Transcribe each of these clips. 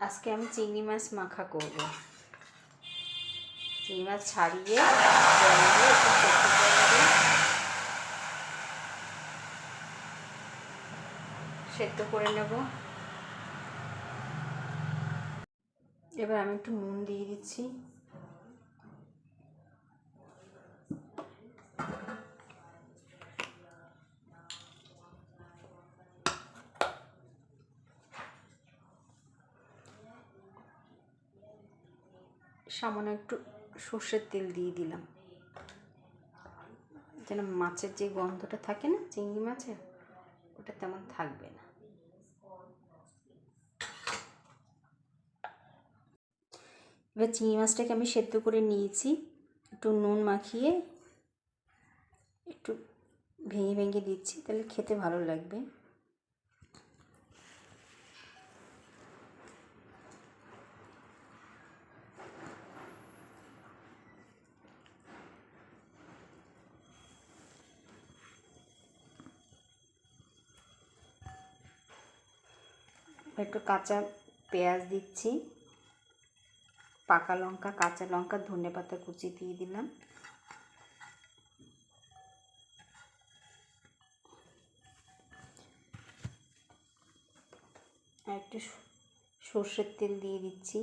আজকে আমি চিংড়ি মাছ মাখা করব। চিংড়ি মাছ ছাড়িয়ে। সেদ্ধ করে নেব। এবার আমি একটু নুন দিয়ে দিচ্ছি। সামান্য একটু সর্ষের তেল দিয়ে দিলাম। যেন মাছের যে গন্ধটা থাকে না, চিংড়ি মাছের, ওটা তেমন থাকবে না। এবার চিংড়ি মাছটাকে আমি সেদ্ধ করে নিয়েছি, একটু নুন মাখিয়ে, একটু ভেঙে ভেঙে দিচ্ছি, তাহলে খেতে ভালো লাগবে। একটু কাঁচা পেঁয়াজ দিচ্ছি। পাকা লঙ্কা, কাঁচা লঙ্কা, ধনে পাতা কুচি দিয়ে দিলাম। আর একটু সর্ষের তেল দিয়ে দিচ্ছি।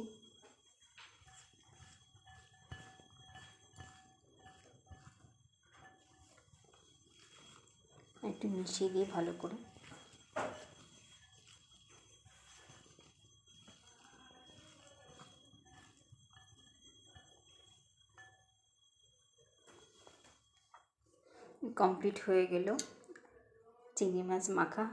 একটু মিশিয়ে দিয়ে ভালো করে কমপ্লিট হয়ে গেল। চিংড়ি মাছ মাখা।